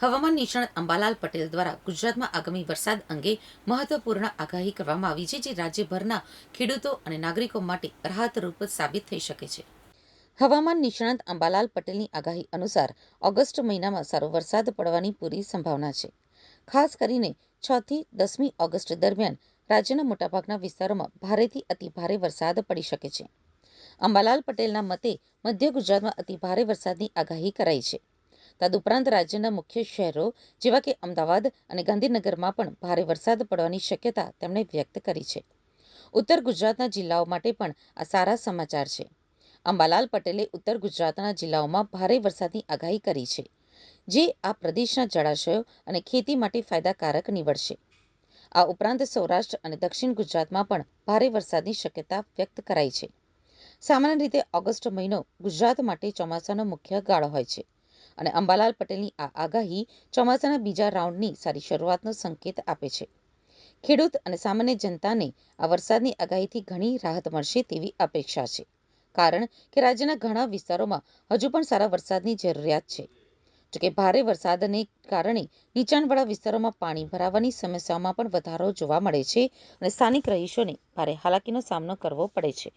હવામાન નિષ્ણાત અંબાલાલ પટેલ દ્વારા ગુજરાતમાં આગામી વરસાદ અંગે મહત્વપૂર્ણ આગાહી કરવામાં આવી છે, જે રાજ્યભરના ખેડૂતો અને નાગરિકો માટે રાહતરૂપ સાબિત થઈ શકે છે. હવામાન નિષ્ણાત અંબાલાલ પટેલની આગાહી અનુસાર ઓગસ્ટ મહિનામાં સારો વરસાદ પડવાની પૂરી સંભાવના છે. ખાસ કરીને છ થી દસમી ઓગસ્ટ દરમિયાન રાજ્યના મોટાભાગના વિસ્તારોમાં ભારેથી અતિભારે વરસાદ પડી શકે છે. અંબાલાલ પટેલના મતે મધ્ય ગુજરાતમાં અતિભારે વરસાદની આગાહી કરાઈ છે. તદુપરાંત રાજ્યના મુખ્ય શહેરો જેવા કે અમદાવાદ અને ગાંધીનગરમાં પણ ભારે વરસાદ પડવાની શક્યતા તેમણે વ્યક્ત કરી છે. ઉત્તર ગુજરાતના જિલ્લાઓ માટે પણ આ સારા સમાચાર છે. અંબાલાલ પટેલે ઉત્તર ગુજરાતના જિલ્લાઓમાં ભારે વરસાદની આગાહી કરી છે, જે આ પ્રદેશના જળાશયો અને ખેતી માટે ફાયદાકારક નીવડશે. આ ઉપરાંત સૌરાષ્ટ્ર અને દક્ષિણ ગુજરાતમાં પણ ભારે વરસાદની શક્યતા વ્યક્ત કરાઈ છે. સામાન્ય રીતે ઓગસ્ટ મહિનો ગુજરાત માટે ચોમાસાનો મુખ્ય ગાળો હોય છે. અને અંબાલાલ પટેલની આ આગાહી ચોમાસાના બીજા રાઉન્ડની સારી શરૂઆતનો સંકેત આપે છે. ખેડૂત અને સામાન્ય જનતાને આ વરસાદની આગાહીથી ઘણી રાહત મળશે તેવી અપેક્ષા છે. કારણ કે રાજ્યના ઘણા વિસ્તારોમાં હજુ પણ સારા વરસાદની જરૂરિયાત છે. જોકે ભારે વરસાદને કારણે નીચાણવાળા વિસ્તારોમાં પાણી ભરાવાની સમસ્યાઓમાં પણ વધારો જોવા મળે છે અને સ્થાનિક રહીશોને ભારે હાલાકીનો સામનો કરવો પડે છે.